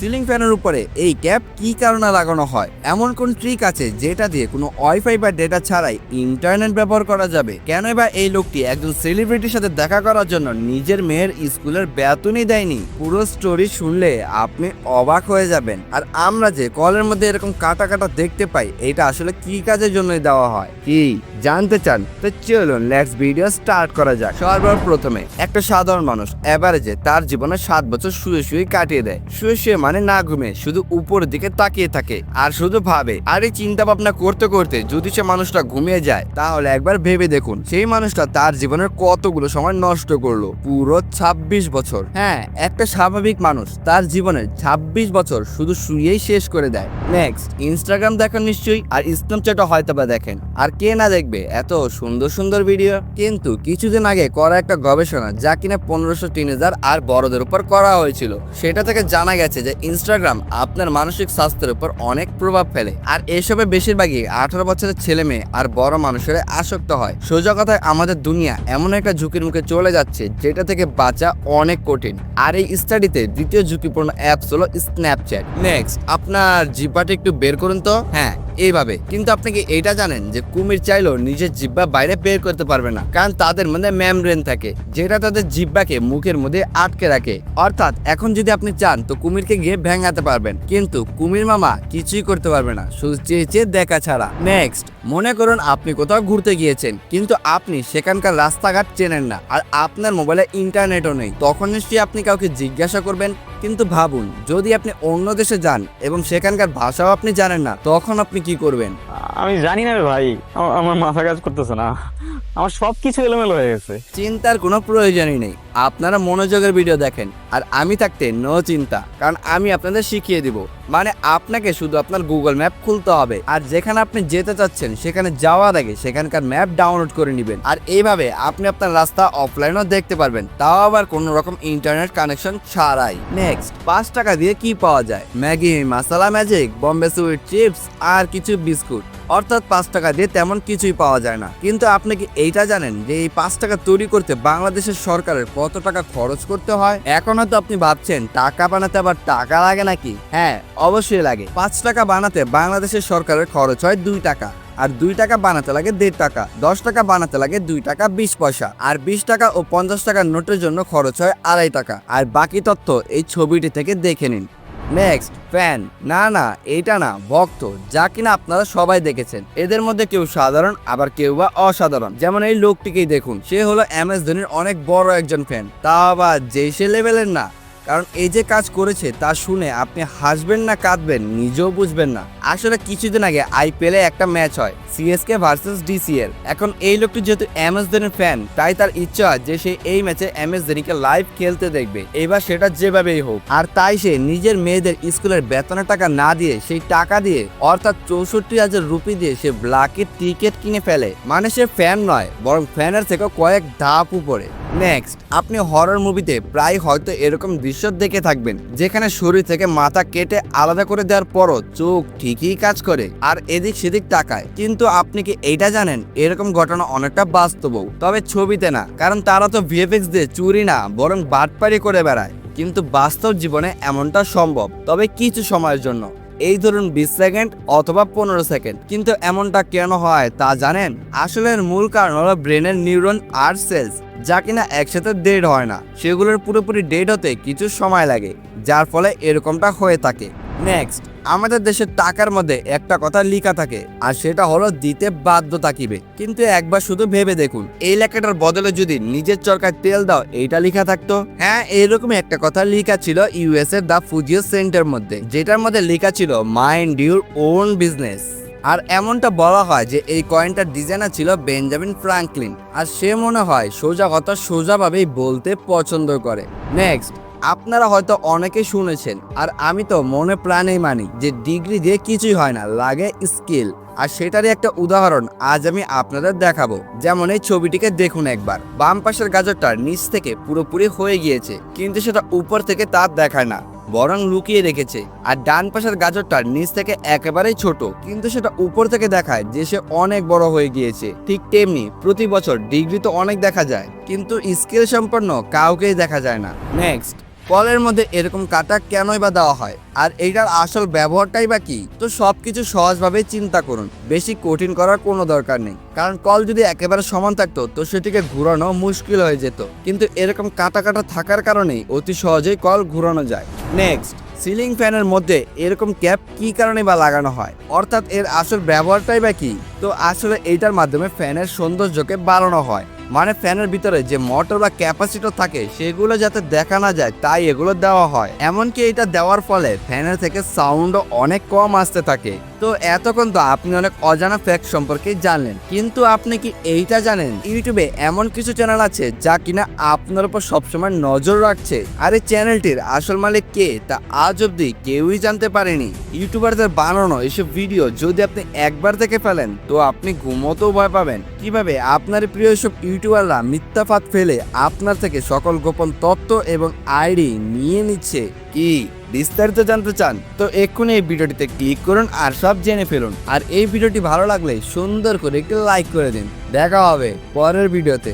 Ceiling ফ্যানের উপরে এই ক্যাপ কি কারণে লাগানো হয়? এমন কোন ট্রিক আছে যেটা দিয়ে কোনো ওয়াইফাই বা ডেটা ছাড়াই ইন্টারনেট ব্যবহার করা যাবে? কেন বা এই লোকটি একজন সেলিব্রিটির সাথে দেখা করার জন্য নিজের মেয়ের স্কুলের বেতনই দেয়নি? পুরো স্টোরি শুনলে আপনি অবাক হয়ে যাবেন। আর আমরা যে কলের মধ্যে এরকম কাটা কাটা দেখতে পাই, এটা আসলে কি কাজের জন্যই দেওয়া হয়? কি? জানতে চান? তো চলুন লেটস ভিডিও স্টার্ট করা যাক। সর্বর প্রথমে একটা সাধারণ মানুষ এভারেজে তার জীবনে সাত বছর শুয়ে শুয়ে কাটিয়ে দেয়। শুয়ে শুয়ে মানে না ঘুমে, শুধু উপরের দিকে তাকিয়ে থাকে আর শুধু ভাবে। আর এই চিন্তা ভাবনা করতে করতে যদি সে মানুষটা ঘুমিয়ে যায়, তাহলে একবার ভেবে দেখুন, সেই মানুষটা তার জীবনের কতগুলো সময় নষ্ট করল। পুরো ২৬ বছর। হ্যাঁ একটা স্বাভাবিক মানুষ তার জীবনের ২৬ বছর শুধু শুয়েই শেষ করে দেয়। নেক্সট ইনস্টাগ্রাম দেখেন নিশ্চয়ই, আর স্ন্যাপচ্যাটও হয়তো বা দেখেন। আর কে না দেখবে, এত সুন্দর সুন্দর ভিডিও কিন্তু কিছুদিন আগে করা একটা গবেষণা, যা কিনা পনেরোশো টিনেজার আর বড়দের উপর করা হয়েছিল। সেটা থেকে জানা গেছে যে ইনস্টাগ্রাম আপনার মানসিক স্বাস্থ্যের উপর অনেক প্রভাব ফেলে। আর এসবে বেশিরভাগই আঠারো বছরের ছেলে মেয়ে আর বড় মানুষেরা আসক্ত হয়। সোজা কথায় আমাদের দুনিয়া এমন একটা ঝুঁকির মুখে চলে যাচ্ছে যেটা থেকে বাঁচা অনেক কঠিন। আর এই স্টাডিতে দ্বিতীয় ঝুঁকিপূর্ণ অ্যাপস হলো স্ন্যাপচ্যাট নেক্সট আপনার জিপাটা একটু বের করুন তো। হ্যাঁ এইভাবে। কিন্তু আপনি কি এইটা জানেন যে কুমির চাইলেও নিজের জিব্বা বাইরে বের করতে পারবে না? কারণ তাদের মধ্যে ম্যামব্রেন থাকে, যেটা তাদের জিব্বাকে মুখের মধ্যে আটকে রাখে। অর্থাৎ এখন যদি আপনি চান, তো কুমিরকে গিয়ে ভেঙাতে পারবেন। কিন্তু কুমির মামা কিছুই করতে পারবে না, শুধু চেয়ে চেয়ে দেখা ছাড়া। নেক্সট মনে করুন আপনি কোথাও ঘুরতে গিয়েছেন, কিন্তু আপনি সেখানকার রাস্তাঘাট চেনেন না। আর আপনার মোবাইলে ইন্টারনেটও নেই। তখন নিশ্চয়ই আপনি কাউকে জিজ্ঞাসা করবেন কিন্তু ভাবুন যদি আপনি অন্য দেশে যান এবং সেখানকার ভাষাও আপনি জানেন না তখন আপনি কি করবেন? আমি জানি না রে ভাই আমার- আমার মাথা কাজ করতেছে না। আমার সব কিছু এলোমেলো হয়ে গেছে। চিন্তার কোনো প্রয়োজনই নেই। আপনারা মনোযোগের ভিডিও দেখেন আর আমি থাকতে নো চিন্তা, কারণ আমি আপনাদের শিখিয়ে দিব। মানে আপনাকে শুধু আপনার গুগল ম্যাপ খুলতে হবে। আর যেখানে আপনি যেতে চাচ্ছেন, সেখানে যাওয়ার আগে সেখানকার ম্যাপ ডাউনলোড করে নেবেন। আর এইভাবে আপনি আপনার রাস্তা অফলাইনও দেখতে পারবেন। তাও আবার কোনো রকম ইন্টারনেট কানেকশন ছাড়াই। নেক্সট পাঁচ টাকা দিয়ে কি পাওয়া যায়? Maggi masala magic Bombay sweet chips আর কিছু বিস্কুট। অর্থাৎ পাঁচ টাকা দিয়ে তেমন কিছুই পাওয়া যায় না। কিন্তু আপনি কি এইটা জানেন যে এই পাঁচ টাকা তৈরি করতে বাংলাদেশের সরকারের কত টাকা খরচ করতে হয়? এখন হয়তো আপনি ভাবছেন, টাকা বানাতে আবার টাকা লাগে নাকি? হ্যাঁ অবশ্যই লাগে। পাঁচ টাকা বানাতে বাংলাদেশের সরকারের খরচ হয় দুই টাকা। আর দুই টাকা বানাতে লাগে দেড় টাকা। দশ টাকা বানাতে লাগে দুই টাকা বিশ পয়সা। আর বিশ টাকা ও পঞ্চাশ টাকার নোটের জন্য খরচ হয় আড়াই টাকা। আর বাকি তথ্য এই ছবিটি থেকে দেখে নিন। নেক্সট ফ্যান না না, এইটা না, ভক্ত, যা কিনা আপনারা সবাই দেখেছেন। এদের মধ্যে কেউ সাধারণ, আবার কেউ বা অসাধারণ। যেমন এই লোকটিকেই দেখুন, সে হলো এম এস ধোনির অনেক বড় একজন ফ্যান তা আবার যে সে লেভেলের না কারণ এই যে কাজ করেছে, তা শুনে আপনি হাসবেন না, কাঁদবেন, নিজেও বুঝবেন না। আসলে কিছুদিন আগে আইপিএল একটা ম্যাচ হয় সিএসকে ভার্সেস ডিসিএল এখন এই লোকটি যেহেতু এম এস ধোনির ফ্যান তাই তার ইচ্ছা যে সে এই ম্যাচে এম এস ধোনিকে লাইভ খেলতে দেখবে। এবার সেটা যেভাবেই হোক। আর তাই সে নিজের মেয়েদের স্কুলের বেতনের টাকা না দিয়ে, সেই টাকা দিয়ে, অর্থাৎ চৌষট্টি হাজার রুপি দিয়ে সে ব্ল্যাকের টিকিট কিনে ফেলে। মানে সে ফ্যান নয়, বরং ফ্যানের থেকে কয়েক ধাপ উপরে। নেক্সট আপনি হরর মুভিতে প্রায় হয়তো এরকম দৃশ্য দেখে থাকবেন, যেখানে শরীর থেকে মাথা কেটে আলাদা করে দেওয়ার পরও চোখ ঠিকই কাজ করে আর এদিক সেদিক তাকায়। কিন্তু আপনি কি এইটা জানেন? এরকম ঘটনা অনেকটা বাস্তবও। তবে ছবিতে না, কারণ তারা তো ভিএফএক্স দিয়ে চুরি না, বরং বাটপারি করে বেড়ায়। কিন্তু বাস্তব জীবনে এমনটা সম্ভব। তবে কিছু সময়ের জন্য। এই ধরুন বিশ সেকেন্ড অথবা পনেরো সেকেন্ড। কিন্তু এমনটা কেন হয় তা জানেন? আসলে মূল কারণ হলো ব্রেনের নিউরন আর সেলস, যা কিনা একসাথে ডেড হয় না। সেগুলোর পুরোপুরি ডেড হতে কিছু সময় লাগে, যার ফলে এরকমটা হয়ে থাকে। নেক্সট। আমাদের দেশের টাকার মধ্যে একটা কথা লিখা থাকে, আর সেটা হলো দিতে বাধ্য থাকিবে। কিন্তু একবার শুধু ভেবে দেখুন, এই লেখাটার বদলে যদি নিজের চরকায় তেল দাও, এইটা লেখা থাকতো। হ্যাঁ এরকমই একটা কথা লিখা ছিল ইউএস এর দা ফুজিও সেন্টার মধ্যে, যেটার মধ্যে লেখা ছিল মাইন্ড ইউর ওন বিজনেস আর এমনটা বলা হয় যে, এই কয়েনটার ডিজাইনার ছিল বেঞ্জামিন ফ্রাঙ্কলিন আর সে মনে হয় সোজা কথা সোজাভাবেই বলতে পছন্দ করে। নেক্সট আপনারা হয়তো অনেকে শুনেছেন, আর আমি তো মনে প্রাণেই মানি যে ডিগ্রি দিয়ে কিছুই হয় না, লাগে স্কিল। আর সেটারই একটা উদাহরণ আজ আমি আপনাদের দেখাবো। যেমন এই ছবিটিকে দেখুন একবার। বাম পাশের গাজরটা নিচ থেকে পুরোপুরি হয়ে গিয়েছে, কিন্তু সেটা উপর থেকে তার দেখায় না, বরং লুকিয়ে রেখেছে। আর ডান পাশের গাজরটার নিচ থেকে একেবারেই ছোট, কিন্তু সেটা উপর থেকে দেখায় যে সে অনেক বড় হয়ে গিয়েছে। ঠিক তেমনি প্রতি বছর ডিগ্রি তো অনেক দেখা যায়, কিন্তু স্কিল সম্পন্ন কাউকেই দেখা যায় না। নেক্সট। কলের মধ্যে এরকম কাটা কেনই বা দেওয়া হয়? আর এইটার আসল ব্যবহারটাই বা কি? তো সবকিছু সহজভাবে চিন্তা করুন। বেশি কঠিন করার কোনো দরকার নেই। কারণ কল যদি একেবারে সমান থাকতো, তো সেটিকে ঘোরানো মুশকিল হয়ে যেত। কিন্তু এরকম কাটা কাটা থাকার কারণেই অতি সহজেই কল ঘুরানো যায়। নেক্সট, সিলিং ফ্যানের মধ্যে এরকম ক্যাপ কি কারণে বা লাগানো হয়? অর্থাৎ এর আসল ব্যবহারটাই বা কি? তো আসলে এইটার মাধ্যমে ফ্যানের সৌন্দর্যকে বাড়ানো হয়। মানে ফ্যানের ভিতরে যে মোটর বা ক্যাপাসিটর থাকে, সেগুলো যাতে দেখা না যায়, তাই এগুলো দেওয়া হয়। এমনকি এটা দেওয়ার ফলে ফ্যানের থেকে সাউন্ড অনেক কম আসতে থাকে। তো এতক্ষণ তো আপনি অনেক অজানা ফ্যাক্ট সম্পর্কে জানলেন। কিন্তু আপনি কি এইটা জানেন? ইউটিউবে এমন কিছু চ্যানেল আছে যা কিনা আপনার উপর সবসময় নজর রাখছে। আর এই চ্যানেলটির আসল মালিক কে তা আজ অব্দি কেউই জানতে পারেনি। ইউটিউবারদের বানানো এসব ভিডিও যদি আপনি একবার দেখে ফেলেন, তো আপনি ঘুমোতেও ভয় পাবেন। কীভাবে? আপনার প্রিয় সব ইউটিউবাররা মিথ্যা ফাঁদ ফেলে আপনার থেকে সকল গোপন তথ্য এবং আইডি নিয়ে নিচ্ছে। কি? বিস্তারিত জানতে চান, তো এক্ষুনি এই ভিডিওটিতে ক্লিক করুন আর সব জেনে ফেলুন। আর এই ভিডিওটি ভালো লাগলে সুন্দর করে একটি লাইক করে দিন। দেখা হবে পরের ভিডিওতে।